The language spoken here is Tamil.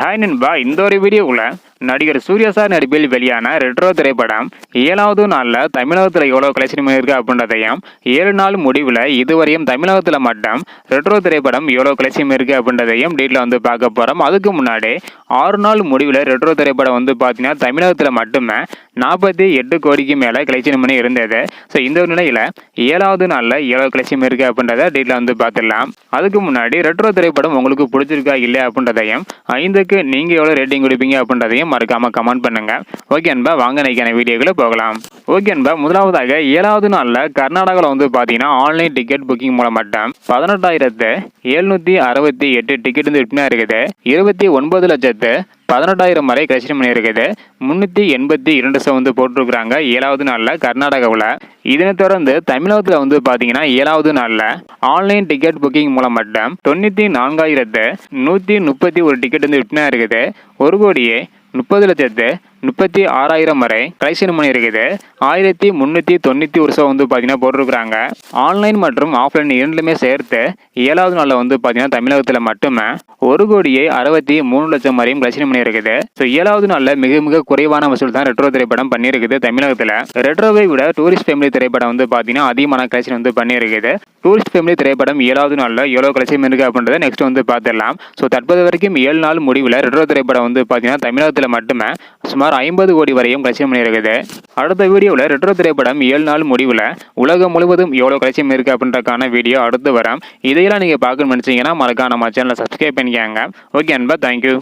ஹாய் நண்பா இந்த ஒரு வீடியோவில் நடிகர் சூர்யா சார் நடிப்பில் வெளியான ரெட்ரோ திரைப்படம் ஏழாவது நாளில் தமிழகத்தில் எவ்வளோ கலெக்ஷன் பண்ணியிருக்கு அப்படின்றதையும் ஏழு நாள் முடிவில் இதுவரையும் தமிழகத்தில் மட்டும் ரெட்ரோ திரைப்படம் எவ்வளோ கலெக்ஷன் இருக்குது அப்படின்றதையும் டீட்டில் வந்து பார்க்க போகிறோம் அதுக்கு முன்னாடி ஆறு நாள் முடிவில் ரெட்ரோ திரைப்படம் வந்து பார்த்தீங்கன்னா தமிழகத்தில் மட்டுமே நாற்பத்தி எட்டு கோடிக்கு மேலே கலெக்ஷன் பண்ணி இருந்தது. ஸோ இந்த நிலையில் ஏழாவது நாளில் எவ்வளோ கலெக்ஷன் இருக்குது அப்படின்றத டீட்டில் வந்து பார்த்துடலாம். அதுக்கு முன்னாடி ரெட்ரோ திரைப்படம் உங்களுக்கு பிடிச்சிருக்கா இல்லையா அப்படின்றதையும் ஐந்துக்கு நீங்கள் எவ்வளோ ரேட்டிங் கொடுப்பீங்க அப்படின்றதையும் மறக்காமல் கமெண்ட் பண்ணுங்க. ஓகே அன்பா வாங்க நினைக்கிற வீடியோக்குள்ள போகலாம். ஓகே அன்பா முதலாவதாக ஏழாவது நாளில் கர்நாடகாவில் வந்து பார்த்தீங்கன்னா ஆன்லைன் டிக்கெட் புக்கிங் மூலம் மட்டும் பதினெட்டாயிரத்து எழுநூற்றி அறுபத்தி எட்டு டிக்கெட் வந்து விற்பனை இருக்குது இருபத்தி ஒன்பது லட்சத்து பதினெட்டாயிரம் வரை கலெக்ஷன் பண்ணியிருக்குது. முந்நூற்றி எண்பத்தி இரண்டு சதம் வந்து போட்டிருக்கிறாங்க ஏழாவது நாளில் கர்நாடகாவில். இதனைத் தொடர்ந்து தமிழகத்தில் வந்து பார்த்தீங்கன்னா ஏழாவது நாளில் ஆன்லைன் டிக்கெட் புக்கிங் மூலம் மட்டும் தொண்ணூற்றி நான்காயிரத்து நூற்றி முப்பத்தி ஒரு டிக்கெட் வந்து விற்பனை இருக்குது ஒரு கோடியே முப்பது லட்சத்து முப்பத்தி ஆறாயிரம் வரை கலெக்ஷன் பண்ணி இருக்குது. ஆயிரத்தி முந்நூற்றி தொண்ணூற்றி ஒரு சதம் வந்து பார்த்தீங்கன்னா போட்டிருக்கிறாங்க. ஆன்லைன் மற்றும் ஆஃப்லைன் இரண்டுமே சேர்த்து ஏழாவது நாளில் வந்து பார்த்தீங்கன்னா தமிழகத்தில் மட்டுமே ஒரு கோடியே அறுபத்தி மூணு லட்சம் வரையும் கலெக்ஷன் பண்ணி இருக்குது. ஸோ ஏழாவது நாளில் மிக மிக குறைவான வசூல் தான் ரெட்ரோ திரைப்படம் பண்ணியிருக்குது தமிழகத்தில். ரெட்ரோவை விட டூரிஸ்ட் ஃபேமிலி திரைப்படம் வந்து பார்த்தீங்கன்னா அதிகமான கலெக்ஷன் வந்து பண்ணியிருக்குது. டூரிஸ்ட் ஃபேமிலி திரைப்படம் ஏழாவது நாளில் எவ்வளோ கலெக்ஷன் இருக்குது அப்படின்றத நெக்ஸ்ட் வந்து பார்த்துடலாம். ஸோ தற்போது வரைக்கும் ஏழு நாள் முடிவில் ரெட்ரோ திரைப்படம் வந்து பார்த்தீங்கன்னா தமிழகத்தில் மட்டுமே சுமார் ஐம்பது கோடி வரையும் கலெக்ஷன் பண்ணியிருக்குது. அடுத்த வீடியோவில் ரெட்ரோ திரைப்படம் ஏழு நாள் முடிவில் உலகம் முழுவதும் எவ்வளோ கலெக்ஷன் இருக்கு அப்படின்றக்கான வீடியோ அடுத்து வரும். இதையெல்லாம் நீங்கள் பார்க்கணும்னு நினச்சிங்கன்னா மறக்காம நம்ம சேனலை சப்ஸ்கிரைப் பண்ணிக்காங்க. ஓகே அன்பா தேங்க்யூ